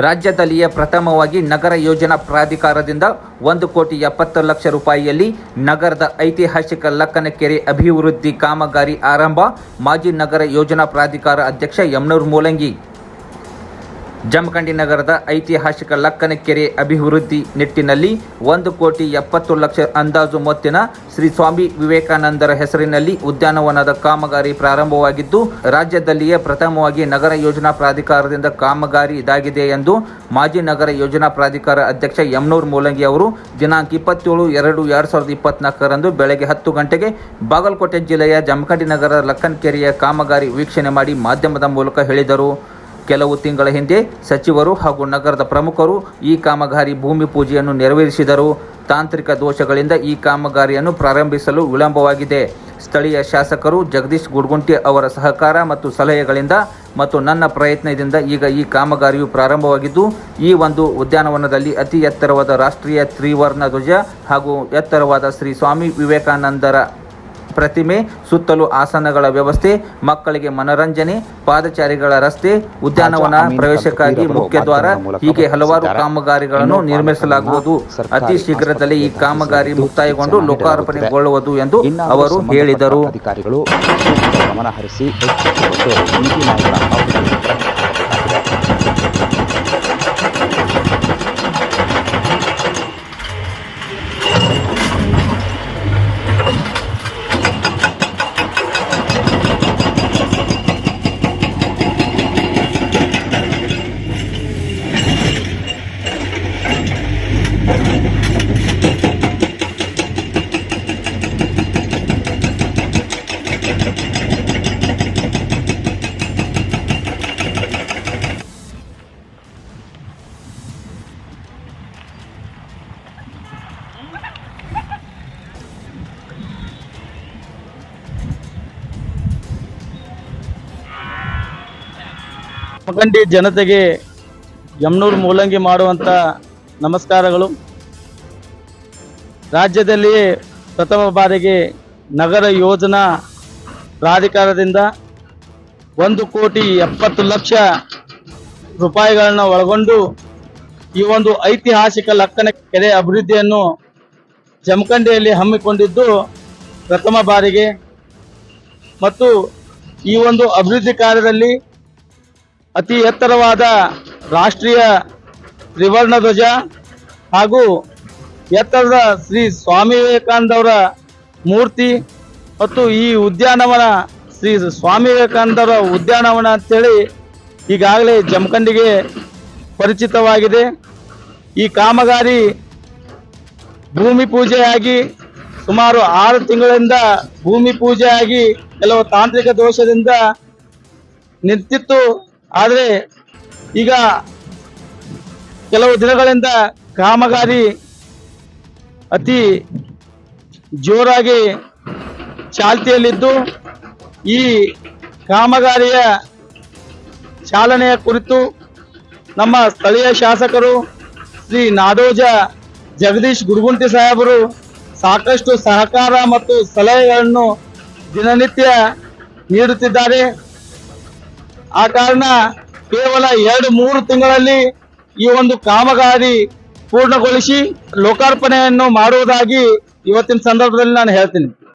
ರಾಜ್ಯದಲ್ಲಿಯೇ ಪ್ರಥಮವಾಗಿ ನಗರ ಯೋಜನಾ ಪ್ರಾಧಿಕಾರದಿಂದ ಒಂದು ಕೋಟಿ ಎಪ್ಪತ್ತು ಲಕ್ಷ ರೂಪಾಯಿಯಲ್ಲಿ ನಗರದ ಐತಿಹಾಸಿಕ ಲಕ್ಕನಕೆರೆ ಅಭಿವೃದ್ಧಿ ಕಾಮಗಾರಿ ಆರಂಭ ಮಾಜಿ ನಗರ ಯೋಜನಾ ಪ್ರಾಧಿಕಾರ ಅಧ್ಯಕ್ಷ ಯಮನೂರ್ ಮೂಲಂಗಿ. ಜಮಖಂಡಿ ನಗರದ ಐತಿಹಾಸಿಕ ಲಕ್ಕನಕೆರೆ ಅಭಿವೃದ್ಧಿ ನಿಟ್ಟಿನಲ್ಲಿ ಒಂದು ಕೋಟಿ ಎಪ್ಪತ್ತು ಲಕ್ಷ ಅಂದಾಜು ಮೊತ್ತಿನ ಶ್ರೀ ಸ್ವಾಮಿ ವಿವೇಕಾನಂದರ ಹೆಸರಿನಲ್ಲಿ ಉದ್ಯಾನವನದ ಕಾಮಗಾರಿ ಪ್ರಾರಂಭವಾಗಿದ್ದು, ರಾಜ್ಯದಲ್ಲಿಯೇ ಪ್ರಥಮವಾಗಿ ನಗರ ಯೋಜನಾ ಪ್ರಾಧಿಕಾರದಿಂದ ಕಾಮಗಾರಿ ಇದಾಗಿದೆ ಎಂದು ಮಾಜಿ ನಗರ ಯೋಜನಾ ಪ್ರಾಧಿಕಾರ ಅಧ್ಯಕ್ಷ ಯಮನೂರ್ ಮೂಲಂಗಿ ಅವರು ದಿನಾಂಕ ಇಪ್ಪತ್ತೇಳು ಎರಡು ಎರಡು ಸಾವಿರದ ಇಪ್ಪತ್ನಾಲ್ಕರಂದು ಬೆಳಗ್ಗೆ ಹತ್ತು ಗಂಟೆಗೆ ಬಾಗಲಕೋಟೆ ಜಿಲ್ಲೆಯ ಜಮಖಂಡಿ ನಗರ ಲಕ್ಕನಕೆರೆಯ ಕಾಮಗಾರಿ ವೀಕ್ಷಣೆ ಮಾಡಿ ಮಾಧ್ಯಮದ ಮೂಲಕ ಹೇಳಿದರು. ಕೆಲವು ತಿಂಗಳ ಹಿಂದೆ ಸಚಿವರು ಹಾಗೂ ನಗರದ ಪ್ರಮುಖರು ಈ ಕಾಮಗಾರಿ ಭೂಮಿ ಪೂಜೆಯನ್ನು ನೆರವೇರಿಸಿದರು. ತಾಂತ್ರಿಕ ದೋಷಗಳಿಂದ ಈ ಕಾಮಗಾರಿಯನ್ನು ಪ್ರಾರಂಭಿಸಲು ವಿಳಂಬವಾಗಿದೆ. ಸ್ಥಳೀಯ ಶಾಸಕರು ಜಗದೀಶ್ ಗುಡ್ಗುಂಟಿ ಅವರ ಸಹಕಾರ ಮತ್ತು ಸಲಹೆಗಳಿಂದ ಮತ್ತು ನನ್ನ ಪ್ರಯತ್ನದಿಂದ ಈಗ ಈ ಕಾಮಗಾರಿಯು ಪ್ರಾರಂಭವಾಗಿದ್ದು, ಈ ಒಂದು ಉದ್ಯಾನವನದಲ್ಲಿ ಅತಿ ಎತ್ತರವಾದ ರಾಷ್ಟ್ರೀಯ ತ್ರಿವರ್ಣ ಧ್ವಜ ಹಾಗೂ ಎತ್ತರವಾದ ಶ್ರೀ ಸ್ವಾಮಿ ವಿವೇಕಾನಂದರ ಪ್ರತಿಮೆ ಸುತ್ತಲೂ ಆಸನಗಳ ವ್ಯವಸ್ಥೆ ಮಕ್ಕಳಿಗೆ ಮನರಂಜನೆ ಪಾದಚಾರಿಗಳ ರಸ್ತೆ ಉದ್ಯಾನವನ ಪ್ರವೇಶಕ್ಕಾಗಿ ಮುಖ್ಯ ದ್ವಾರ ಹೀಗೆ ಹಲವಾರು ಕಾಮಗಾರಿಗಳನ್ನು ನಿರ್ಮಿಸಲಾಗುವುದು. ಅತಿ ಶೀಘ್ರದಲ್ಲಿ ಈ ಕಾಮಗಾರಿ ಮುಕ್ತಾಯಗೊಂಡು ಲೋಕಾರ್ಪಣೆಗೊಳ್ಳುವುದು ಎಂದು ಅವರು ಹೇಳಿದರು. ಅಧಿಕಾರಿಗಳು ಸೂಕ್ತ ಮಕಂಡಿ ಜನತೆಗೆ ಯಮನೂರು ಮೂಲಂಗಿ ಮಾಡುವಂಥ ನಮಸ್ಕಾರಗಳು. ರಾಜ್ಯದಲ್ಲಿ ಪ್ರಥಮ ಬಾರಿಗೆ ನಗರ ಯೋಜನಾ ಪ್ರಾಧಿಕಾರದಿಂದ ಒಂದು ಕೋಟಿ ಎಪ್ಪತ್ತು ಲಕ್ಷ ರೂಪಾಯಿಗಳನ್ನು ಒಳಗೊಂಡು ಈ ಒಂದು ಐತಿಹಾಸಿಕ ಲಕ್ಕನ ಕೆರೆ ಅಭಿವೃದ್ಧಿಯನ್ನು ಜಮಖಂಡಿಯಲ್ಲಿ ಹಮ್ಮಿಕೊಂಡಿದ್ದು ಪ್ರಥಮ ಬಾರಿಗೆ. ಮತ್ತು ಈ ಒಂದು ಅಭಿವೃದ್ಧಿ ಕಾರ್ಯದಲ್ಲಿ ಅತಿ ಎತ್ತರವಾದ ರಾಷ್ಟ್ರೀಯ ತ್ರಿವರ್ಣ ಧ್ವಜ ಹಾಗೂ ಎತ್ತರದ ಶ್ರೀ ಸ್ವಾಮಿ ವಿವೇಕಾನಂದವರ ಮೂರ್ತಿ ಮತ್ತು ಈ ಉದ್ಯಾನವನ ಶ್ರೀ ಸ್ವಾಮಿ ವಿವೇಕಾನಂದರ ಉದ್ಯಾನವನ ಅಂತೇಳಿ ಈಗಾಗಲೇ ಜಮಖಂಡಿಗೆ ಪರಿಚಿತವಾಗಿದೆ. ಈ ಕಾಮಗಾರಿ ಭೂಮಿ ಪೂಜೆಯಾಗಿ ಸುಮಾರು ಆರು ತಿಂಗಳಿಂದ ಭೂಮಿ ಪೂಜೆಯಾಗಿ ಕೆಲವು ತಾಂತ್ರಿಕ ದೋಷದಿಂದ ನಿಂತಿತ್ತು. ಆದರೆ ಈಗ ಕೆಲವು ದಿನಗಳಿಂದ ಕಾಮಗಾರಿ ಅತಿ ಜೋರಾಗಿ ಚಾಲ್ತಿಯಲ್ಲಿದ್ದು, ಈ ಕಾಮಗಾರಿಯ ಚಾಲನೆಯ ಕುರಿತು ನಮ್ಮ ಸ್ಥಳೀಯ ಶಾಸಕರು ಶ್ರೀ ನಾಡೋಜ ಜಗದೀಶ್ ಗುರುಗುಂಟಿ ಸಾಹೇಬರು ಸಾಕಷ್ಟು ಸಹಕಾರ ಮತ್ತು ಸಲಹೆಗಳನ್ನು ದಿನನಿತ್ಯ ನೀಡುತ್ತಿದ್ದಾರೆ. ಆ ಕಾರಣ ಕೇವಲ ಎರಡು ಮೂರು ತಿಂಗಳಲ್ಲಿ ಈ ಒಂದು ಕಾಮಗಾರಿ ಪೂರ್ಣಗೊಳಿಸಿ ಲೋಕಾರ್ಪಣೆಯನ್ನು ಮಾಡುವುದಾಗಿ ಇವತ್ತಿನ ಸಂದರ್ಭದಲ್ಲಿ ನಾನು ಹೇಳ್ತೀನಿ.